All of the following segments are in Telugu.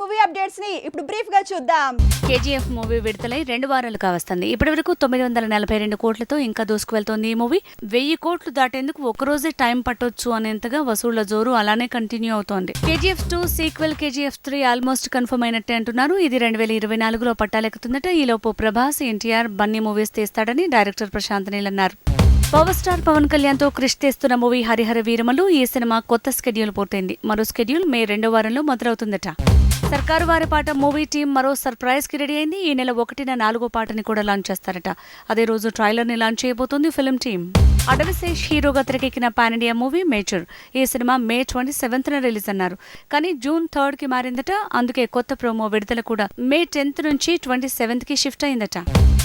మూవీ అప్డేట్స్ని ఇప్పుడు బ్రీఫ్గా చూద్దాం. కేజీఎఫ్ మూవీ విడుదలై రెండు వారాలు కావస్తుంది ఇప్పటి వరకు తొమ్మిది వందల నలభై రెండు కోట్లతో ఇంకా దూసుకువెళ్తోంది ఈ మూవీ. వెయ్యి కోట్లు దాటేందుకు ఒక్కరోజే టైం పట్టొచ్చు అనేంతగా వసూళ్ళ జోరు అలానే కంటిన్యూ అవుతోంది. KGF two sequel KGF three almost confirm అయినట్టే అంటున్నారు. ఇది రెండు వేల ఇరవై నాలుగులో పట్టాలెక్కుతుందట. ఈలోపు ప్రభాస్ ఎన్టీఆర్ బన్నీ మూవీస్ తీస్తాడని డైరెక్టర్ ప్రశాంత్ నీల్ అన్నారు. పవర్ స్టార్ పవన్ కళ్యాణ్తో క్రిష్ తెస్తున్న మూవీ హరిహర వీరమలు ఈ సినిమా కొత్త స్కెడ్యూల్ పూర్తయింది. మరో స్కెడ్యూల్ మే రెండో వారంలో మొదలవుతుందట. సర్కారు వారి పాట మూవీ టీం మరో సర్ప్రైజ్కి రెడీ అయింది. ఈ నెల ఒకటిన నాలుగో పాటని కూడా లాంచ్ చేస్తారట. అదే రోజు ట్రైలర్ని లాంచ్ చేయబోతోంది ఫిల్మ్ టీం అడవిశేష్ హీరోగా తెరకెక్కిన పాన్ ఇండియా మూవీ మేచర్ ఈ సినిమా మే ట్వంటీ సెవెంత్ రిలీజ్ అన్నారు. కానీ జూన్ థర్డ్కి మారిందట. అందుకే కొత్త ప్రోమో విడుదల కూడా మే టెన్త్ నుంచి ట్వంటీ సెవెంత్కి షిఫ్ట్ అయిందట.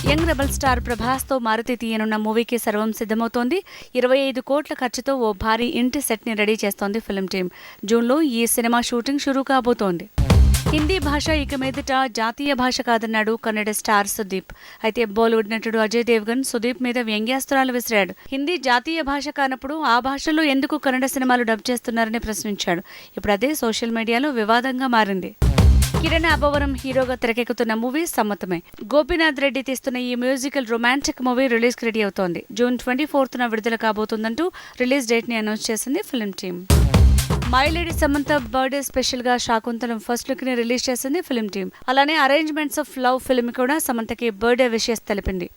యంగ్ రెబల్ స్టార్ ప్రభాస్తో మారుతి తీయనున్న మూవీకి సర్వం సిద్ధమవుతోంది. ఇరవై ఐదు కోట్ల ఖర్చుతో ఓ భారీ ఇంటి సెట్ని రెడీ చేస్తోంది ఫిల్మ్ టీం జూన్లో ఈ సినిమా షూటింగ్ షురూ కాబోతోంది. హిందీ భాష ఇక మీదట జాతీయ భాష కాదన్నాడు కన్నడ స్టార్ సుదీప్. అయితే బాలీవుడ్ నటుడు అజయ్ దేవ్గన్ సుదీప్ మీద వ్యంగ్యాస్త్రాలు విసిరాడు. హిందీ జాతీయ భాష కానప్పుడు ఆ భాషలో ఎందుకు కన్నడ సినిమాలు డబ్ చేస్తున్నారని ప్రశ్నించాడు. ఇప్పుడు అదే సోషల్ మీడియాలో వివాదంగా మారింది. కిరణ్ అబవరం హీరోగా తెరకెక్కుతున్న మూవీ సమ్మతమే. గోపీనాథ్ రెడ్డి తీస్తున్న ఈ musical romantic movie release ready అవుతోంది. జూన్ ట్వంటీ ఫోర్త్న విడుదల కాబోతుందంటూ రిలీజ్ డేట్ని అనౌన్స్ చేసింది film team. My lady Samantha birthday స్పెషల్గా శాకుంతలం ఫస్ట్ లుక్ని రిలీజ్ చేసింది ఫిల్మ్ టీమ్ అలానే అరేంజ్మెంట్స్ ఆఫ్ లవ్ ఫిల్మ్ కూడా సమంతకి బర్త్డే విషయస్ తెలిపింది.